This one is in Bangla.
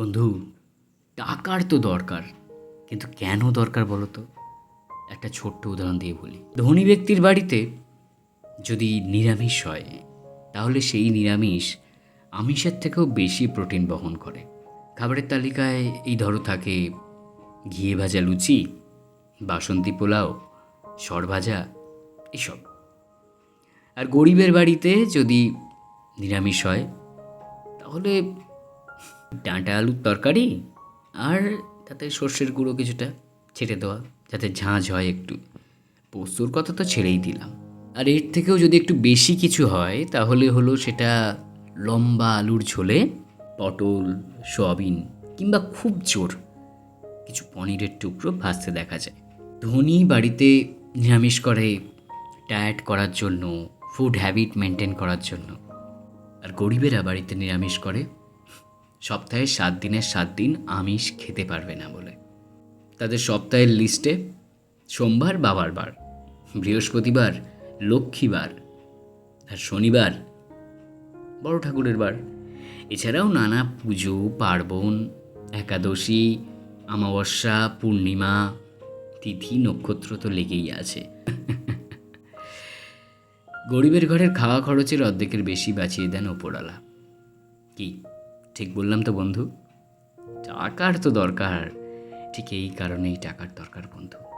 বন্ধু, টাকার তো দরকার, কিন্তু কেন দরকার বলো তো? একটা ছোট্ট উদাহরণ দিয়ে বলি। ধনী ব্যক্তির বাড়িতে যদি নিরামিষ হয়, তাহলে সেই নিরামিষ আমিষের থেকেও বেশি প্রোটিন বহন করে। খাবারের তালিকায় এই ধরো থাকে ঘিয়ে ভাজা লুচি, বাসন্তী পোলাও, সর ভাজা, এসব। আর গরিবের বাড়িতে যদি নিরামিষ হয়, তাহলে ডাঁটা আলুর তরকারি আর তাতে সর্ষের গুঁড়ো কিছুটা ছেটে দেওয়া, যাতে ঝাঁঝ হয় একটু। পোস্তর কথা তো ছেড়েই দিলাম। আর এর থেকেও যদি একটু বেশি কিছু হয়, তাহলে হলো সেটা লম্বা আলুর ঝোলে পটল, সয়াবিন কিংবা খুব জোর কিছু পনিরের টুকরো ভাজতে দেখা যায়। ধনী বাড়িতে নিরামিষ করে ডায়েট করার জন্য ফুড হ্যাবিট মেনটেন করার জন্য। আর গরিবেরা বাড়িতে নিরামিষ করে সপ্তাহে সাত দিনের সাত দিন আমিষ খেতে পারবে না বলে। তাদের সপ্তাহের লিস্টে সোমবার, বাবার বার, বৃহস্পতিবার, লক্ষ্মীবার আর শনিবার বড় ঠাকুরের বার। এছাড়াও নানা পুজো, পার্বণ, একাদশী, অমাবস্যা, পূর্ণিমা, তিথি, নক্ষত্র তো লেগেই আছে। গরিবের ঘরের খাওয়া খরচের অর্ধেকের বেশি বাঁচিয়ে দেন ওপরওয়ালা। কি? ঠিক বললাম তো বন্ধু। টাকার তো দরকার। ঠিক এই কারণেই টাকার দরকার বন্ধু।